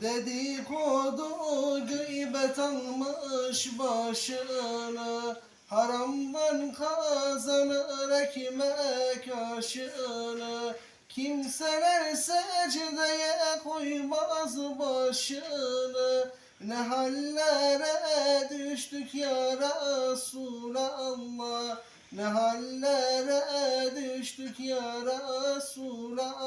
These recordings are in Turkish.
Dedikodu gıybet almış başını Haramdan kazanır ekmek aşını Kimseler secdeye koymaz başını Ne hallere düştük ya Resulallah. Ne hallere düştük ya Resulallah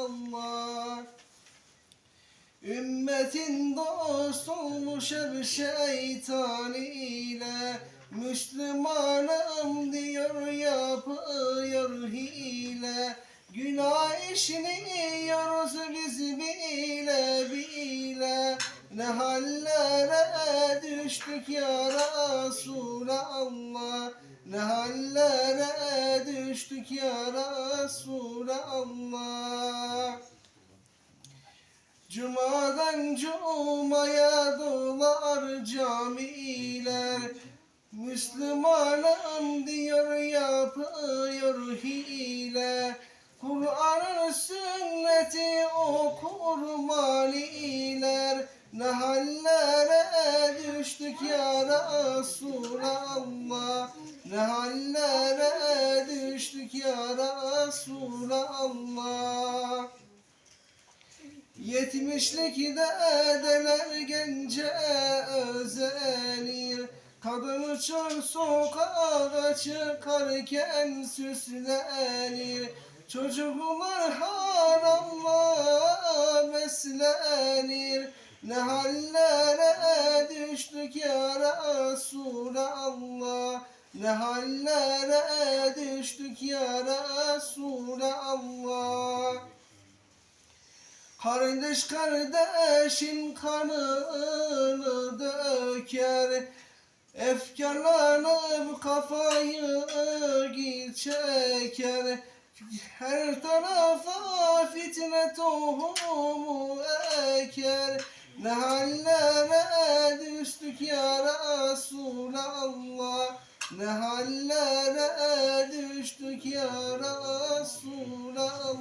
Ümmetin dost olmuş hep şeytan ile. Müslümanım diyor yapıyor hile. Günah işliyoruz biz bile bile. Ne hallere düştük ya Resulallah. Ne hallere düştük ya Resulallah. Cumadan cumaya dolar camiler. Müslümanım diyor yapıyor hile Kur'an'ın sünneti okur maniler Ne hallere düştük ya Resulallah? Ne hallere düştük ya Resulallah Yetmişlik dedeler gence özenir. Kadın çöl sokağa çıkarken süslenir. Çocuklar haramla beslenir. Ne hallere düştük ya Resulallah? Ne hallere düştük ya Resulallah Kardeş kardeşin kanını döker. Efkarlanıp kafayı çeker. Her tarafa fitne tohumu eker. Ne hallere düştük ya Resulallah? Ne hallere düştük ya Resulallah